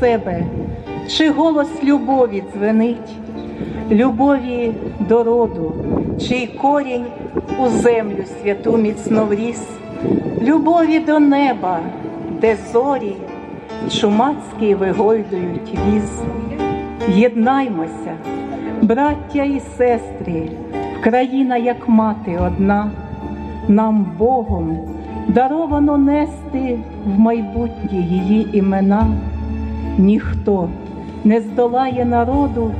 себе, чи голос любові дзвенить, любові до роду, чий корінь у землю святу міцно вріс, любові до неба, де зорі чумацькі вигойдують віз. Єднаймося, браття і сестри, Вкраїна, як мати одна, нам Богом даровано нести в майбутнє її імена. Ніхто не здолає народу,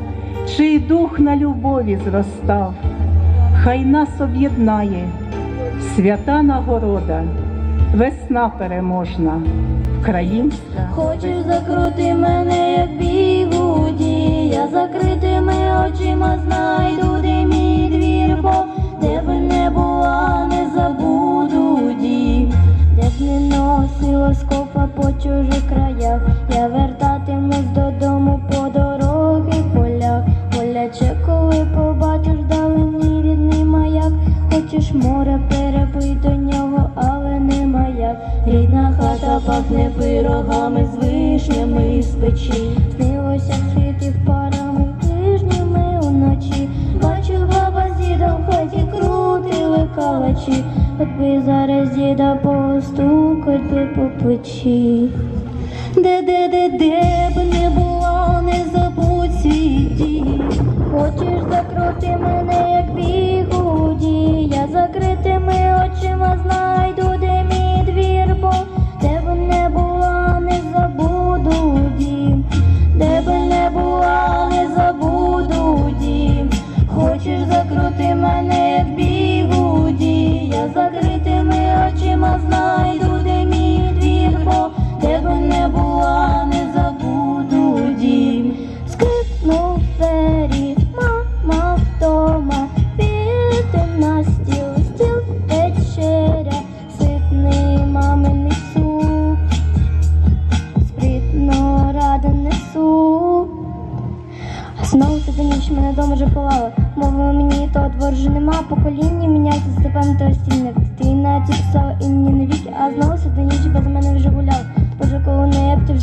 чий дух на любові зростав. Хай нас об'єднає свята нагорода, весна переможна, українська. Хочеш закрути мене, як бігуді, я закритими очима знайду, де мій двір, бо де би не була, не забуду б не носила скопа по чужих краях, я вертатимусь додому по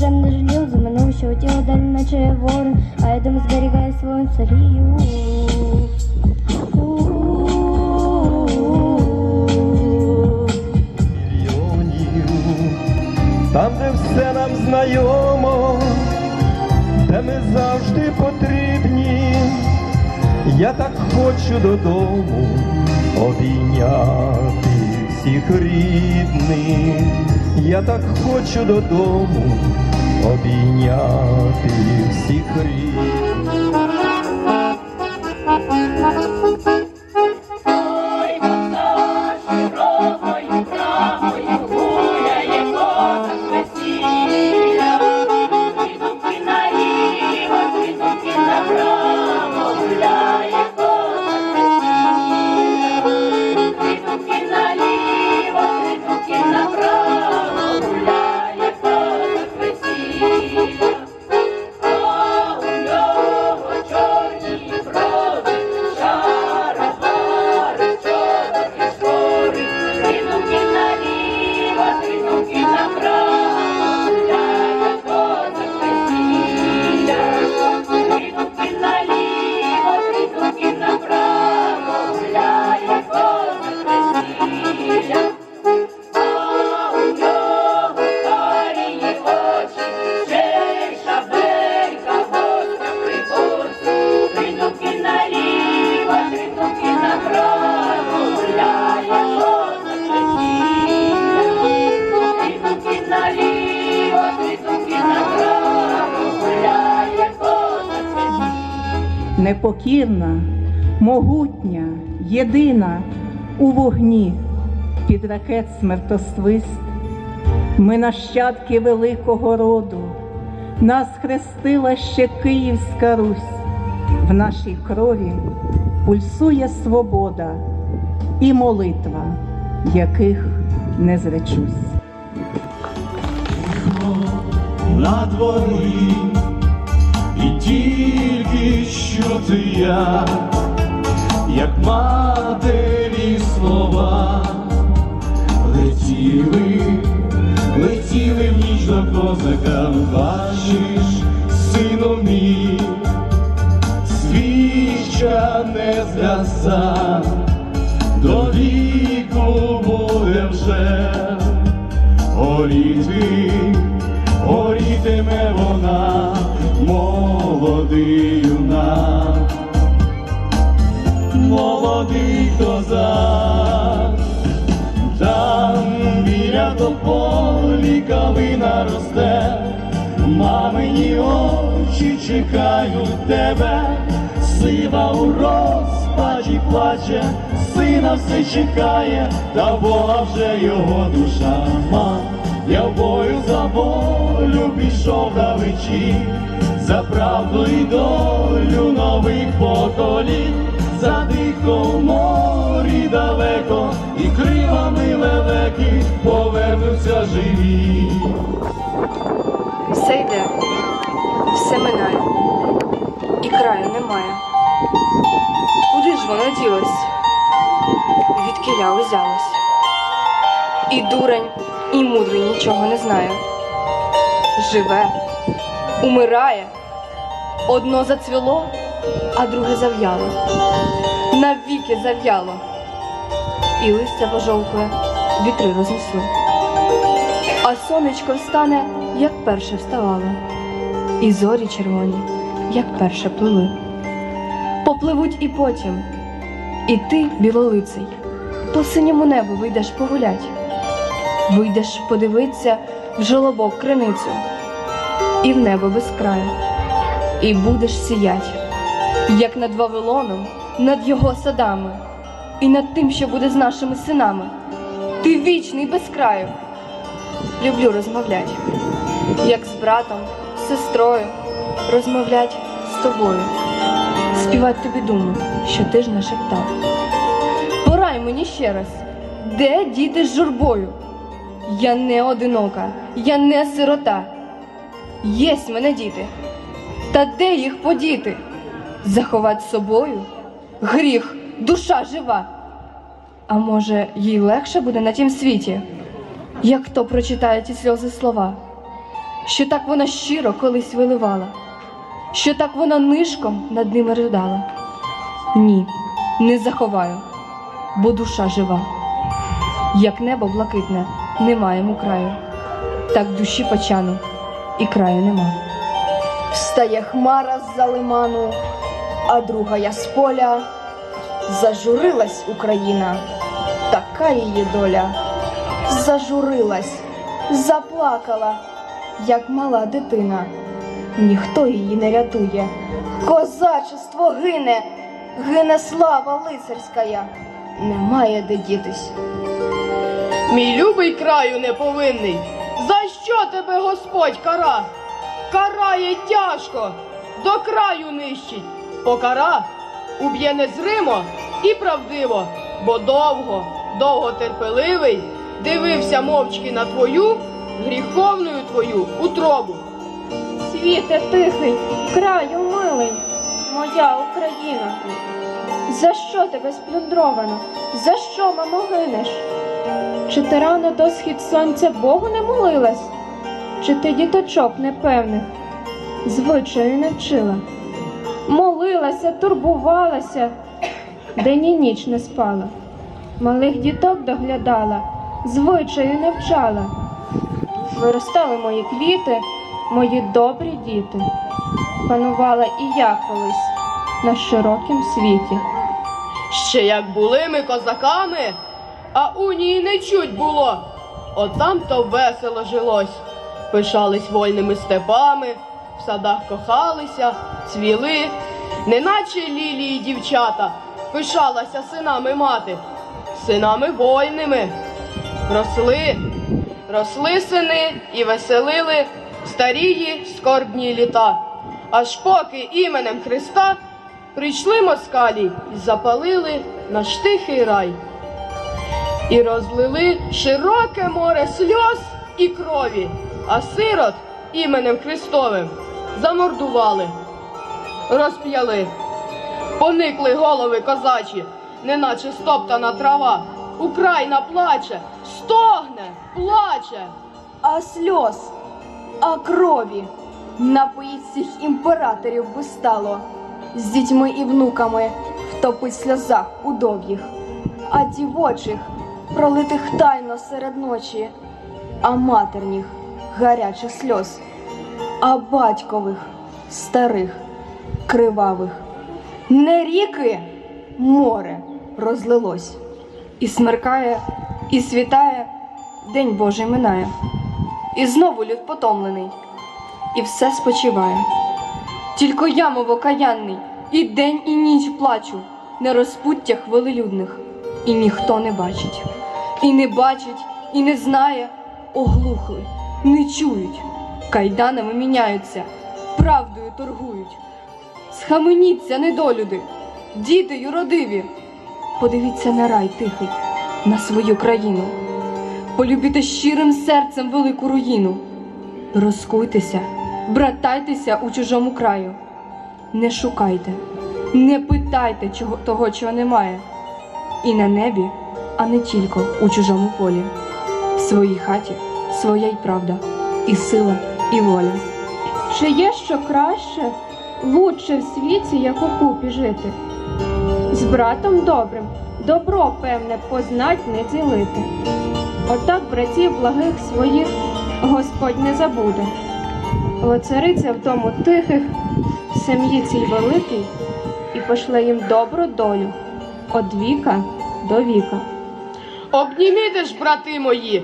вже не жалів, за мене що тіло далі, наче я ворон, а я дом зберігаю свою царію. там, де все нам знайомо, де ми завжди потрібні. Я так хочу додому обійняти всіх рідних. Я так хочу додому обійняти всіх рідних. Непокірна, могутня, єдина у вогні під ракет смертосвист. Ми нащадки великого роду, нас хрестила ще Київська Русь, в нашій крові пульсує свобода і молитва, яких не зречусь. на дворі, тільки що ти я, як матері слова, летіли, летіли в ніч до козака, бачиш, сину мій, свіча не згаса, до віку буде вже. Горіти, горітиме вона, молодий юнак, молодий козак, там біля тополі калина росте, мамині очі чекають тебе, сива у розпачі плаче, сина все чекає, та Бога вже його душа ма. Я в бою за волю пішов давичі, за правду і долю нових поколінь, за дико морі далеко, і крилами лелеки повернуться живі. Все йде, все минає, і краю немає. Куди ж воно ділось? Відкиля узялось. І дурень, і мудрий нічого не знає. Живе, умирає, одно зацвіло, а друге зав'яло. Навіки зав'яло. І листя пожовкле, вітри рознесли. А сонечко встане, як перше вставало, і зорі червоні, як перше плили. Попливуть і потім, і ти, білолиций, по синьому небу вийдеш погулять, вийдеш подивитися в жолобок криницю, і в небо без краю, і будеш сіять, як над Вавилоном, над його садами, і над тим, що буде з нашими синами. Ти вічний без краю люблю розмовлять, як з братом, сестрою, розмовлять з тобою, співати тобі думу, що ти ж нашептав. Порай мені ще раз, де діти з журбою? Я не одинока, я не сирота. Єсть мене діти, та де їх подіти? Заховать собою? Гріх, душа жива. А може, їй легше буде на тім світі? як хто прочитає ті сльози слова, що так вона щиро колись виливала, що так вона нишком над ними ридала. Ні, не заховаю, бо душа жива. Як небо блакитне, немає йому краю, так душі почану і краю нема. Встає хмара з-за лиману, а друга я з поля. Зажурилась Україна, така її доля. Зажурилась, заплакала, як мала дитина. Ніхто її не рятує. Козачество гине, гине слава лицарська. Немає де дітись. Мій любий краю неповинний, за що тебе Господь кара? Карає тяжко, до краю нищить. Покара уб'є незримо і правдиво, бо довго, довго терпеливий дивився мовчки на твою гріховною твою утробу. Світе тихий, краю милий, моя Україна. За що тебе сплюндровано? За що, мамо, гинеш? Чи ти рано до схід сонця Богу не молилась? Чи ти діточок непевних звичаю не вчила? Молилася, турбувалася, день і ніч не спала. Малих діток доглядала, звичаю не вчала. Виростали мої квіти, мої добрі діти. Панувала і я колись на широкім світі. Ще як були ми козаками, а унії не чуть було. Отам то весело жилось. Пишались вольними степами, в садах кохалися, цвіли, неначе лілії дівчата, пишалася синами мати, синами вольними. Росли, росли сини і веселили старії скорбні літа. Аж поки іменем Христа прийшли москалі і запалили наш тихий рай. І розлили широке море сльоз і крові, а сирот іменем Христовим замордували, розп'яли. Поникли голови козачі, неначе стоптана трава. Україна плаче, стогне, плаче. А сльоз, а крові напоїть всіх імператорів би стало, з дітьми і внуками втопить сльозах удов'їх, а дівочих пролитих тайно серед ночі, а матерніх гарячих сльоз, а батькових старих кривавих. Не ріки море розлилось, і смеркає, і світає, день Божий минає. І знову люд потомлений, і все спочиває. Тільки я, мов окаянний, і день, і ніч плачу на розпуттях велелюдних, і ніхто не бачить, і не бачить, і не знає, оглухли, не чують, кайданами міняються, правдою торгують. Схаменіться, недолюди, діти юродиві. Подивіться на рай тихий, на свою країну. Полюбіте щирим серцем велику руїну. Розкуйтеся, братайтеся у чужому краю. Не шукайте, не питайте чого, того, чого немає. І на небі, а не тільки у чужому полі. В своїй хаті своя й правда, і сила, і воля. Чи є що краще, лучше в світі, як у купі жити? З братом добрим добро, певне, познать не ділити. Отак братів благих своїх Господь не забуде. Оцариться в дому тихих, в сім'ї цій великій, і пошле їм добру долю од віка до віка. Обніміте ж, брати мої,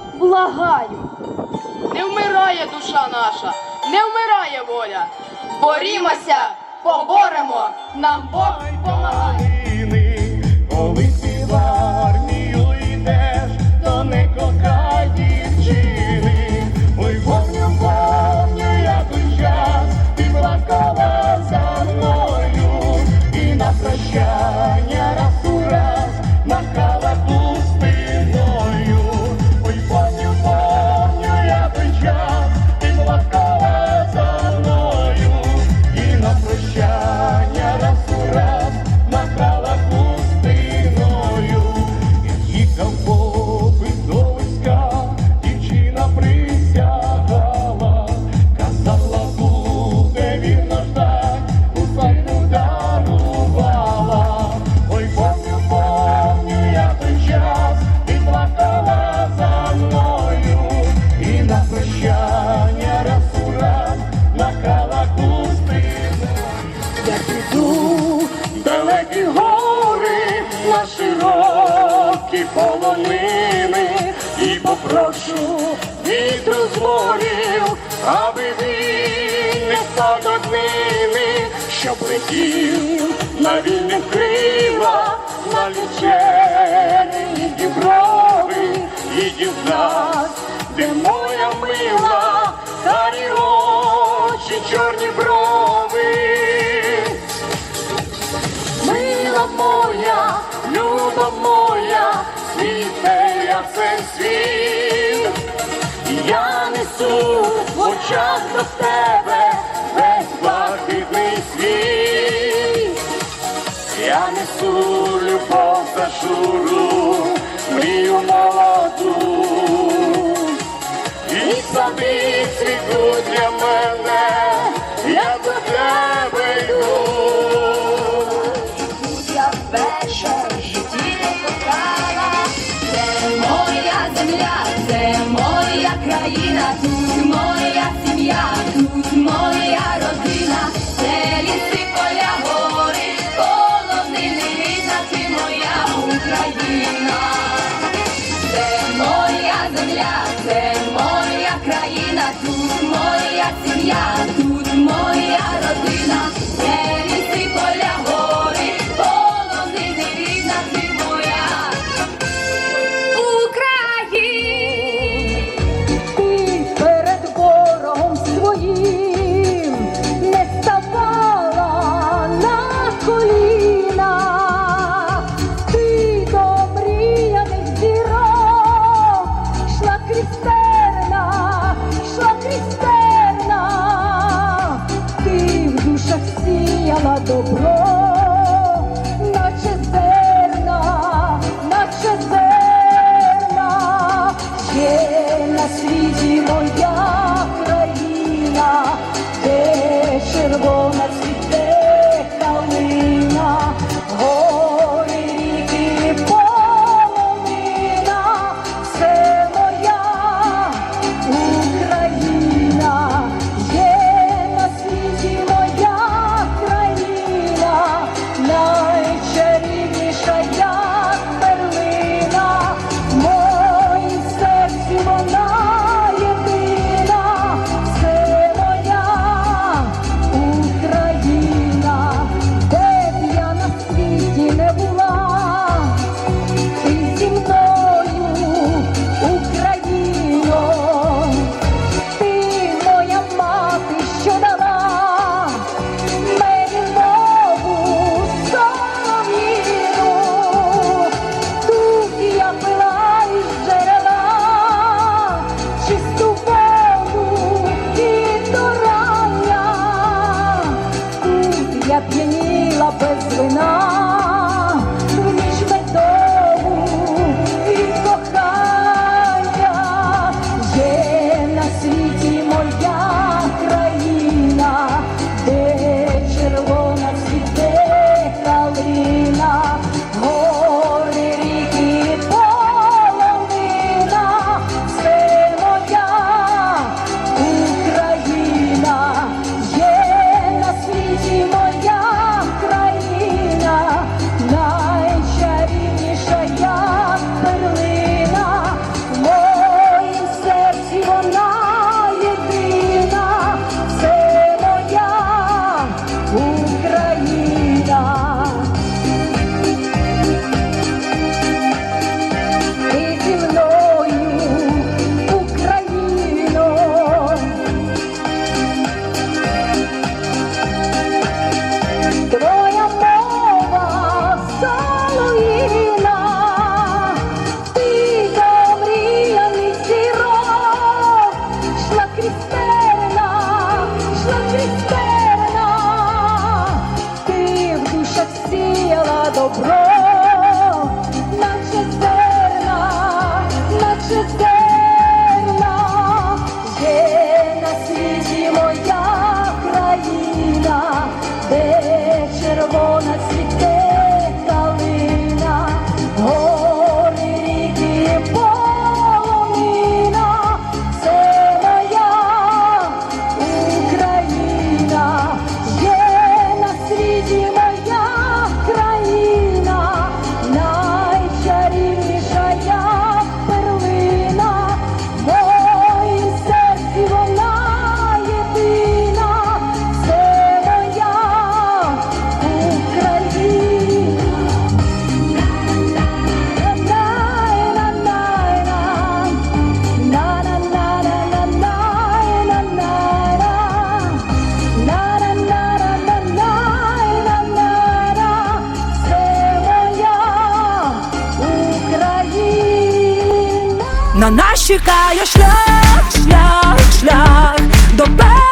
благаю. Не вмирає душа наша, не вмирає воля. Борімося, поборемо, нам Бог помагає. Попрошу вітру з морів, аби він не став до днини, щоб летів на вільних крилах, на лічені діброви і дізнав, де моя мила, карі очі, чорні брови. Мила моя, люба моя, світе я цей світ. Я в очах до тебе весь блакитний світ. Я несу любов за журу, мрію молоду. І сади цвіту для мене, як до тебе де червона цвіте На нас чекає шлях, шлях, шлях до перемоги